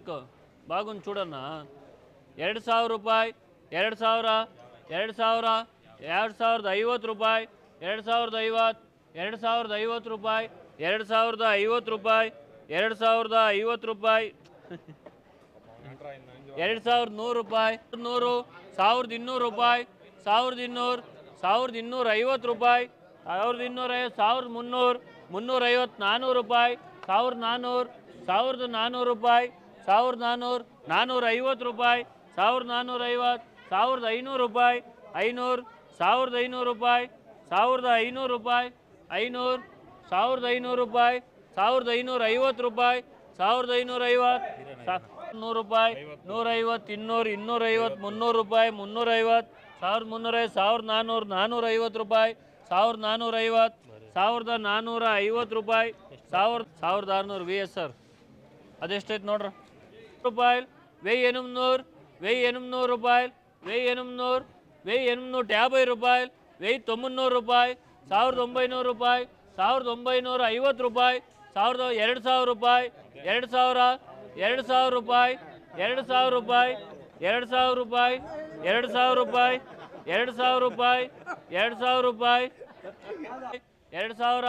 ఇరుకు బాగుంది చూడన్నా ಎರಡು ಸಾವಿರ ರೂಪಾಯಿ ಎರಡು ಸಾವಿರ ಎರಡು ಸಾವಿರ ಎರಡು ಸಾವಿರದ ಐವತ್ತು ರೂಪಾಯಿ ಎರಡು ಸಾವಿರದ ಐವತ್ತು ಎರಡು ಸಾವಿರದ ಐವತ್ತು ರೂಪಾಯಿ ಎರಡು ಸಾವಿರದ ಐವತ್ತು ರೂಪಾಯಿ ಎರಡು ಸಾವಿರದ ಐವತ್ತು ರೂಪಾಯಿ ಎರಡು ಸಾವಿರದ ನೂರು ರೂಪಾಯಿ ನೂರು ಸಾವಿರದ ಇನ್ನೂರು ರೂಪಾಯಿ ಸಾವಿರದ ಇನ್ನೂರು ಸಾವಿರದ ಇನ್ನೂರ ಐವತ್ತು ರೂಪಾಯಿ ಸಾವಿರದ ಇನ್ನೂರ ಐವತ್ತು ಸಾವಿರದ ಮುನ್ನೂರು ಮುನ್ನೂರೈವತ್ತು ನಾನ್ನೂರು ರೂಪಾಯಿ ಸಾವಿರದ ನಾನ್ನೂರು ಸಾವಿರದ ನಾನ್ನೂರು ರೂಪಾಯಿ ಸಾವಿರದ ನಾನ್ನೂರು ನಾನ್ನೂರ ಐವತ್ತು ರೂಪಾಯಿ, ಸಾವಿರದ ನಾನ್ನೂರ ಐವತ್ತು ಸಾವಿರದ ಐನೂರು ರೂಪಾಯಿ, ಐನೂರು, ಸಾವಿರದ ಐನೂರು ರೂಪಾಯಿ, ಸಾವಿರದ ಐನೂರು ರೂಪಾಯಿ, ಐನೂರು, ಸಾವಿರದ ಐನೂರು ರೂಪಾಯಿ, ಸಾವಿರದ ಐನೂರ ಐವತ್ತು ರೂಪಾಯಿ, ಸಾವಿರದ ಐನೂರ ಐವತ್ತು ನೂರು ರೂಪಾಯಿ, ನೂರೈವತ್ತು, ಇನ್ನೂರು, ಇನ್ನೂರೈವತ್ತು, ಮುನ್ನೂರು ರೂಪಾಯಿ, ಮುನ್ನೂರೈವತ್ತು, ಸಾವಿರದ ಮುನ್ನೂರೈವತ್ತು, ಸಾವಿರದ ನಾನ್ನೂರು ಐವತ್ತು ರೂಪಾಯಿ, ಸಾವಿರದ ನಾನ್ನೂರ ಐವತ್ತು ಸಾವಿರದ ನಾನ್ನೂರ ಐವತ್ತು ರೂಪಾಯಿ, ಸಾವಿರದ ಸಾವಿರದ ಆರುನೂರು ವಿ ಎಸ್ ಸರ್ ಅದೆಷ್ಟೈತೆ ನೋಡ್ರಿ? ರೂಪಾಯಿ వెయ్యి ఎనిమిది వెయ్యి ఎనిమిది రూపాయలు వెయ్యి ఎనిమిది వెయ్యి ఎనిమిది యాభై రూపాయలు వెయ్యి తొమ్మిది రూపాయి ಸಾವಿರದ ಒಂಬೈನೂರು ರೂಪಾಯಿ ಸಾವಿರದ ಒಂಬೈನೂರ ಐವತ್ತು ರೂಪಾಯಿ ಸಾವಿರದ ಎರಡು ಸಾವಿರ ರೂಪಾಯಿ ಎರಡು ಸಾವಿರ ಎರಡು ಸಾವಿರ ರೂಪಾಯಿ ಎರಡು ಸಾವಿರ ರೂಪಾಯಿ ಎರಡು ಸಾವಿರ ರೂಪಾಯಿ ಎರಡು ಸಾವಿರ ರೂಪಾಯಿ ಎರಡು ಸಾವಿರ ರೂಪಾಯಿ ಎರಡು ಸಾವಿರ ರೂಪಾಯಿ ಎರಡು ಸಾವಿರ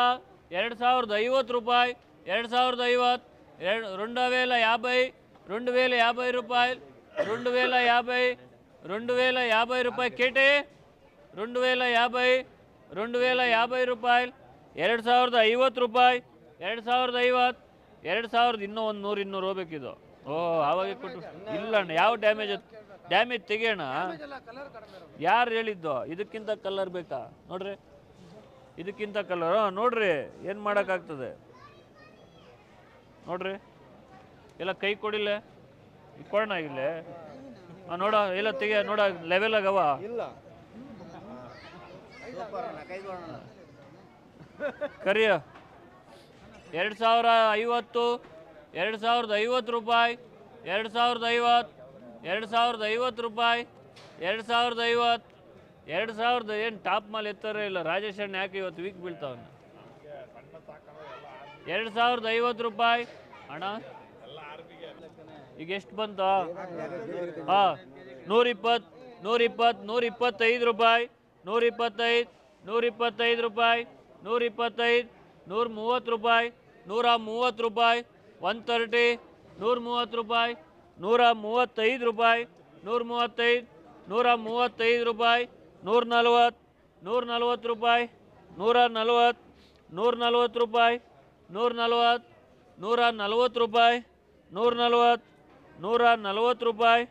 ಎರಡು ಸಾವಿರದ ಐವತ್ತು ರೂಪಾಯಿ ಎರಡು ಸಾವಿರದ ఐవత్ ಎರಡು రెండు వేల యాభై రెండు వేల యాభై రూపాయలు రెండు వేల యాభై రెండు వేల యాభై రూపాయలు కేటే రెండు వేల యాభై రెండు వేల యాభై రూపాయలు ಎರಡು ಸಾವಿರದ ಐವತ್ತು ರೂಪಾಯಿ ಎರಡು ಸಾವಿರದ ಐವತ್ತು ಎರಡು ಸಾವಿರದ ಇನ್ನೂ ಒಂದು ನೂರು ಇನ್ನೂರು ಹೋಗ್ಬೇಕಿದು ಓ ಆವಾಗ ಕೊಟ್ಟು ಇಲ್ಲ ಅಣ್ಣ ಯಾವ ಡ್ಯಾಮೇಜ್ ಡ್ಯಾಮೇಜ್ ತೆಗಿಯೋಣ ಯಾರು ಹೇಳಿದ್ದು ಇದಕ್ಕಿಂತ ಕಲರ್ ಬೇಕಾ ನೋಡ್ರಿ ಇದಕ್ಕಿಂತ ಕಲರ್ ನೋಡ್ರಿ ಏನು ಮಾಡೋಕ್ಕಾಗ್ತದೆ ನೋಡ್ರಿ ಎಲ್ಲ ಕೈ ಕೊಡಿಲ್ಲ ಕೊಡೋಣ ಇಲ್ಲೇ? ನೋಡ ಎಲ್ಲ ತೆಗಿಯ ನೋಡ ಲೆವೆಲ್ ಆಗವ? ಇಲ್ಲ. ಕರಿಯ. ಎರಡು ಸಾವಿರ ಐವತ್ತು ಎರಡು ಸಾವಿರದ ಐವತ್ತು ರೂಪಾಯಿ ಎರಡು ಸಾವಿರದ ಐವತ್ತು ಎರಡು ಸಾವಿರದ ಐವತ್ತು ರೂಪಾಯಿ ಎರಡು ಸಾವಿರದ ಐವತ್ತು ಎರಡು ಸಾವಿರದ ಏನು ಟಾಪ್ ಮಾಲ್ ಎತ್ತಾರೆ ಇಲ್ಲ? ರಾಜೇಶ್ ಅಣ್ಣ ಯಾಕೆ ಇವತ್ತು ವೀಕ್ ಬೀಳ್ತಾವನ್ನ ಎರಡು ಸಾವಿರದ ಐವತ್ತು ರೂಪಾಯಿ ಅಣ್ಣ? ಈಗ ಎಷ್ಟು ಬಂತು? ಹಾಂ ನೂರಿಪ್ಪತ್ತು ನೂರಿಪ್ಪತ್ತು ನೂರಿಪ್ಪತ್ತೈದು ರೂಪಾಯಿ, ನೂರಿಪ್ಪತ್ತೈದು ನೂರಿಪ್ಪತ್ತೈದು ರೂಪಾಯಿ, ನೂರಿಪ್ಪತ್ತೈದು ನೂರ ಮೂವತ್ತು ರೂಪಾಯಿ ನೂರ ಮೂವತ್ತು ರೂಪಾಯಿ, ಒನ್ ತರ್ಟಿ ನೂರ ಮೂವತ್ತು ರೂಪಾಯಿ ನೂರ ಮೂವತ್ತೈದು ರೂಪಾಯಿ ನೂರ ಮೂವತ್ತೈದು ನೂರ ಮೂವತ್ತೈದು ರೂಪಾಯಿ ನೂರ ನಲ್ವತ್ತು ನೂರ ನಲ್ವತ್ತು ರೂಪಾಯಿ ನೂರ ನಲ್ವತ್ತು ನೂರ ನಲ್ವತ್ತು ರೂಪಾಯಿ ನೂರ ನಲ್ವತ್ತು ನೂರ ನಲ್ವತ್ತು ರೂಪಾಯಿ ನೂರ ನಲ್ವತ್ತು ನೂರ ನಲವತ್ತು ರೂಪಾಯಿ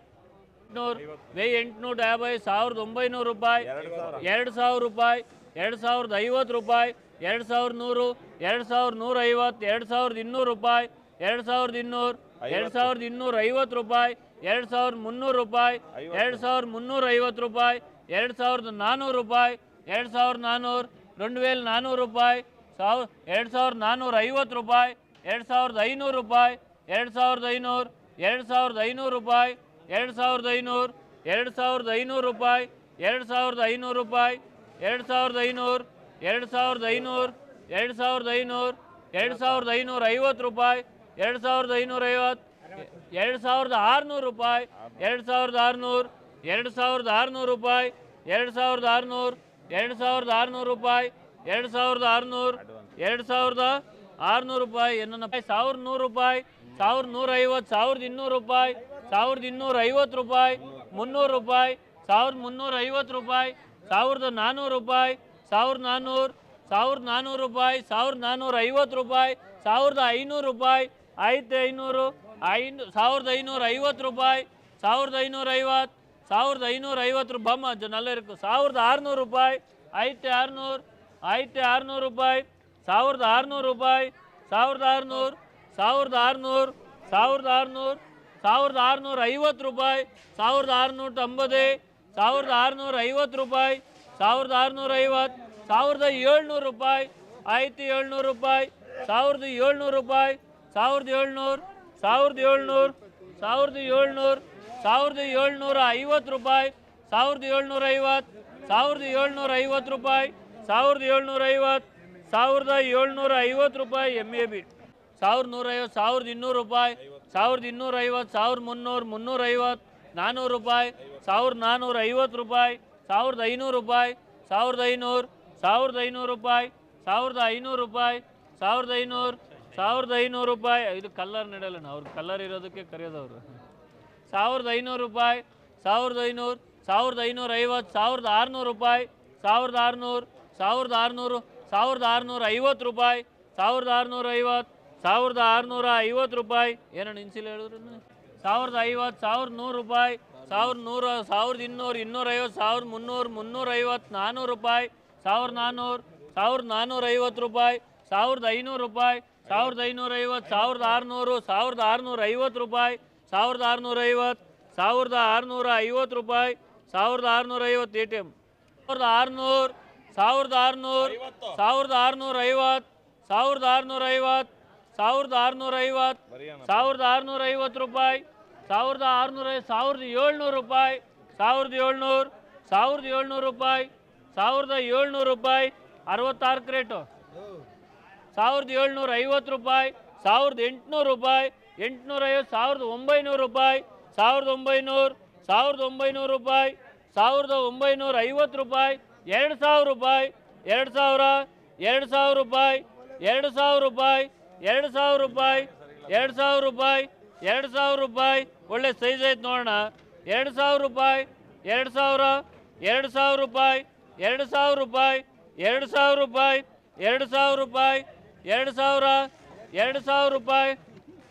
ವೇ ಎಂಟುನೂರ ಯಾಭೈ ಸಾವಿರದ ಒಂಬೈನೂರು ರೂಪಾಯಿ ಎರಡು ಸಾವಿರ ರೂಪಾಯಿ ಎರಡು ಸಾವಿರದ ಐವತ್ತು ರೂಪಾಯಿ ಎರಡು ಸಾವಿರದ ನೂರು ಎರಡು ಸಾವಿರದ ನೂರ ಐವತ್ತು ಎರಡು ಸಾವಿರದ ಇನ್ನೂರು ರೂಪಾಯಿ ಎರಡು ಸಾವಿರದ ಇನ್ನೂರು ಎರಡು ಸಾವಿರದ ಇನ್ನೂರ ಐವತ್ತು ರೂಪಾಯಿ ಎರಡು ಸಾವಿರದ ಮುನ್ನೂರು ರೂಪಾಯಿ ಎರಡು ಸಾವಿರದ ಮುನ್ನೂರ ಐವತ್ತು ರೂಪಾಯಿ ಎರಡು ಸಾವಿರದ ನಾನ್ನೂರು ರೂಪಾಯಿ ಎರಡು ಸಾವಿರದ ನಾನ್ನೂರು ರೆಂಡು ವೇಲ್ ನಾನ್ನೂರು ರೂಪಾಯಿ ಸಾವಿರ ಎರಡು ಸಾವಿರದ ನಾನ್ನೂರ ಐವತ್ತು ರೂಪಾಯಿ ಎರಡು ಸಾವಿರದ ಐನೂರು ರೂಪಾಯಿ ಎರಡು ಸಾವಿರದ ಐನೂರು ಎರಡು ಸಾವಿರದ ಐನೂರು ರೂಪಾಯಿ ಎರಡು ಸಾವಿರದ ಐನೂರು ಎರಡು ಸಾವಿರದ ಐನೂರು ರೂಪಾಯಿ ಎರಡು ಸಾವಿರದ ಐನೂರು ರೂಪಾಯಿ ಎರಡು ಸಾವಿರದ ಐನೂರು ಎರಡು ಸಾವಿರದ ಐನೂರು ಎರಡು ಸಾವಿರದ ಐನೂರು ಎರಡು ಸಾವಿರದ ಐನೂರ ಐವತ್ತು ರೂಪಾಯಿ ಎರಡು ಸಾವಿರದ ಐನೂರ ಐವತ್ತು ಎರಡು ಸಾವಿರದ ಆರುನೂರು ರೂಪಾಯಿ ಎರಡು ಸಾವಿರದ ಆರುನೂರು ಎರಡು ಸಾವಿರದ ಆರುನೂರು ರೂಪಾಯಿ ಎರಡು ಸಾವಿರದ ಆರುನೂರು ಎರಡು ಸಾವಿರದ ಆರುನೂರು ರೂಪಾಯಿ ಎರಡು ಸಾವಿರದ ಆರುನೂರು ಎರಡು ಸಾವಿರದ ಆರುನೂರು ರೂಪಾಯಿ ಏನನ್ನ ಸಾವಿರದ ನೂರು ರೂಪಾಯಿ ಸಾವಿರದ ನೂರೈವತ್ತು, ಸಾವಿರದ ಇನ್ನೂರು ರೂಪಾಯಿ, ಸಾವಿರದ ಇನ್ನೂರ ಐವತ್ತು ರೂಪಾಯಿ, ಮುನ್ನೂರು ರೂಪಾಯಿ, ಸಾವಿರದ ಮುನ್ನೂರ ಐವತ್ತು ರೂಪಾಯಿ, ಸಾವಿರದ ನಾನ್ನೂರು ರೂಪಾಯಿ, ಸಾವಿರದ ನಾನ್ನೂರು ಸಾವಿರದ ನಾನ್ನೂರು ರೂಪಾಯಿ, ಸಾವಿರದ ನಾನ್ನೂರ ಐವತ್ತು ರೂಪಾಯಿ, ಸಾವಿರದ ಐನೂರು ರೂಪಾಯಿ, ಐದು ಐನೂರು ಐನೂ ಸಾವಿರದ ಐನೂರ ಐವತ್ತು ರೂಪಾಯಿ, ಸಾವಿರದ ಐನೂರ ಐವತ್ತು, ಸಾವಿರದ ಐನೂರ ಐವತ್ತು ರೂಪಾಯಿ. ಬಮ್ಮ ನಲ್ಲರಿಕು ಸಾವಿರದ ಆರುನೂರು ರೂಪಾಯಿ ಐತೆ ಆರುನೂರು ಐತೆ ಆರುನೂರು ರೂಪಾಯಿ, ಸಾವಿರದ ಆರುನೂರು ರೂಪಾಯಿ, ಸಾವಿರದ ಆರುನೂರು ಸಾವಿರದ ಆರುನೂರು ಸಾವಿರದ ಆರುನೂರು, ಸಾವಿರದ ಆರುನೂರ ಐವತ್ತು ರೂಪಾಯಿ, ಸಾವಿರದ ಆರುನೂರ ತೊಂಬತ್ತು ಸಾವಿರದ ಆರುನೂರ ಐವತ್ತು ರೂಪಾಯಿ, ಸಾವಿರದ ಆರುನೂರ ಐವತ್ತು, ಸಾವಿರದ ಏಳ್ನೂರು ರೂಪಾಯಿ, ಆಯ್ತು ಏಳ್ನೂರು ರೂಪಾಯಿ, ಸಾವಿರದ ಏಳ್ನೂರು ರೂಪಾಯಿ, ಸಾವಿರದ ಏಳ್ನೂರು ಸಾವಿರದ ಏಳ್ನೂರು ಸಾವಿರದ ಏಳ್ನೂರು, ಸಾವಿರದ ಏಳ್ನೂರ ಐವತ್ತು ರೂಪಾಯಿ, ಸಾವಿರದ ಏಳ್ನೂರ ಐವತ್ತು, ಸಾವಿರದ ಏಳ್ನೂರ ಐವತ್ತು ರೂಪಾಯಿ, ಸಾವಿರದ ಏಳ್ನೂರ ಐವತ್ತು, ಸಾವಿರದ ಏಳ್ನೂರ ಐವತ್ತು ರೂಪಾಯಿ ಎಂ ಎ ಬಿ ಸಾವಿರದ ನೂರೈವತ್ತು ಸಾವಿರದ ಇನ್ನೂರು ರೂಪಾಯಿ ಸಾವಿರದ ಇನ್ನೂರ ಐವತ್ತು ಸಾವಿರದ ಮುನ್ನೂರು ಮುನ್ನೂರ ಐವತ್ತು ನಾನ್ನೂರು ರೂಪಾಯಿ ಸಾವಿರದ ನಾನ್ನೂರ ಐವತ್ತು ರೂಪಾಯಿ ಸಾವಿರದ ಐನೂರು ರೂಪಾಯಿ ಸಾವಿರದ ಐನೂರು ಸಾವಿರದ ಐನೂರು ರೂಪಾಯಿ ಸಾವಿರದ ಐನೂರು ರೂಪಾಯಿ ಸಾವಿರದ ಐನೂರು ಸಾವಿರದ ಐನೂರು ರೂಪಾಯಿ. ಇದು ಕಲ್ಲರ್ ನಡೆಯಲ್ಲ ಅವ್ರು ಕಲ್ಲರ್ ಇರೋದಕ್ಕೆ ಕರೆಯೋದವ್ರು. ಸಾವಿರದ ಐನೂರು ರೂಪಾಯಿ ಸಾವಿರದ ಐನೂರು ಸಾವಿರದ ಐನೂರ ಐವತ್ತು ಸಾವಿರದ ಆರುನೂರು ರೂಪಾಯಿ ಸಾವಿರದ ಆರುನೂರು ಸಾವಿರದ ಆರುನೂರು ಸಾವಿರದ ಆರುನೂರ ಐವತ್ತು ರೂಪಾಯಿ ಸಾವಿರದ ಆರುನೂರ ಐವತ್ತು ಸಾವಿರದ ಆರುನೂರ ಐವತ್ತು ರೂಪಾಯಿ. ಏನೋ ನಿನ್ಸಿಲ್ಲ ಹೇಳಿದ್ರು ಸಾವಿರದ ಐವತ್ತು ಸಾವಿರದ ನೂರು ರೂಪಾಯಿ. ಸಾವಿರದ ನೂರ ಸಾವಿರದ ಇನ್ನೂರು ಇನ್ನೂರೈವತ್ತು ಸಾವಿರದ ಮುನ್ನೂರು ಮುನ್ನೂರೈವತ್ತು ನಾನ್ನೂರು ರೂಪಾಯಿ. ಸಾವಿರದ ನಾನ್ನೂರು ಸಾವಿರದ ನಾನ್ನೂರ ಐವತ್ತು ರೂಪಾಯಿ. ಸಾವಿರದ ಐನೂರು ರೂಪಾಯಿ. ಸಾವಿರದ ಐನೂರ ಐವತ್ತು ಸಾವಿರದ ಆರುನೂರು ಸಾವಿರದ ಆರುನೂರ ಐವತ್ತು ರೂಪಾಯಿ. ಸಾವಿರದ ಆರುನೂರ ಐವತ್ತು ಸಾವಿರದ ಆರುನೂರ ಐವತ್ತು ರೂಪಾಯಿ. ಸಾವಿರದ ಆರುನೂರ ಐವತ್ತು ಎ ಟಿ ಎಂ ಸಾವಿರದ ಆರುನೂರು ಸಾವಿರದ ಆರುನೂರು ಸಾವಿರದ ಆರುನೂರ ಐವತ್ತು ಸಾವಿರದ ಆರುನೂರ ಐವತ್ತು ಸಾವಿರದ ಆರುನೂರ ಐವತ್ತು ಸಾವಿರದ ಆರುನೂರ ಐವತ್ತು ರೂಪಾಯಿ ಸಾವಿರದ ಆರುನೂರ ಸಾವಿರದ ಏಳ್ನೂರು ರೂಪಾಯಿ ಸಾವಿರದ ಏಳ್ನೂರು ಸಾವಿರದ ಏಳ್ನೂರು ರೂಪಾಯಿ ಸಾವಿರದ ಏಳ್ನೂರು ರೂಪಾಯಿ ಅರವತ್ತಾರು ಕ್ರೇಟು. ಸಾವಿರದ ಏಳ್ನೂರ ಐವತ್ತು ರೂಪಾಯಿ ಸಾವಿರದ ಎಂಟುನೂರು ರೂಪಾಯಿ ಎಂಟುನೂರ ಐವತ್ತು ಸಾವಿರದ ಒಂಬೈನೂರು ರೂಪಾಯಿ ಸಾವಿರದ ಒಂಬೈನೂರು ಸಾವಿರದ ಒಂಬೈನೂರು ರೂಪಾಯಿ ಸಾವಿರದ ಒಂಬೈನೂರ ಐವತ್ತು ರೂಪಾಯಿ ಎರಡು ಸಾವಿರ ರೂಪಾಯಿ ಎರಡು ಸಾವಿರ ಎರಡು ಸಾವಿರ ರೂಪಾಯಿ ಎರಡು ಸಾವಿರ ರೂಪಾಯಿ ಎರಡು ಸಾವಿರ ರೂಪಾಯಿ ಎರಡು ಸಾವಿರ ರೂಪಾಯಿ ಎರಡು ಸಾವಿರ ರೂಪಾಯಿ ಒಳ್ಳೆ ಸೈಜ್ ಐತೆ ನೋಡೋಣ ಎರಡು ಸಾವಿರ ರೂಪಾಯಿ ಎರಡು ಸಾವಿರ ಎರಡು ಸಾವಿರ ರೂಪಾಯಿ ಎರಡು ಸಾವಿರ ರೂಪಾಯಿ ಎರಡು ಸಾವಿರ ರೂಪಾಯಿ ಎರಡು ಸಾವಿರ ರೂಪಾಯಿ ಎರಡು ಸಾವಿರ ಎರಡು ಸಾವಿರ ರೂಪಾಯಿ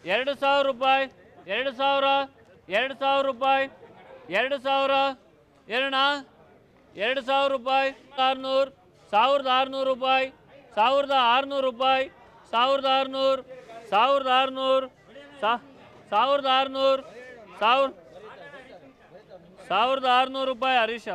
ಎರಡು ಸಾವಿರ ರೂಪಾಯಿ ಎರಡು ಸಾವಿರ ಎರಡು ಸಾವಿರ ರೂಪಾಯಿ ಎರಡು ಸಾವಿರ ಎರಡ ಎರಡು ಸಾವಿರ ರೂಪಾಯಿ ಆರುನೂರು ಸಾವಿರದ ಆರುನೂರು ರೂಪಾಯಿ ಸಾವಿರದ ಆರುನೂರು ರೂಪಾಯಿ ಸಾವಿರದ ಆರುನೂರು ಸಾವಿರದ ಆರುನೂರು ಸಾವಿರದ ಆರುನೂರು ಸಾವಿರ ಸಾವಿರದ ಆರುನೂರು ರೂಪಾಯಿ ಹರೀಶ.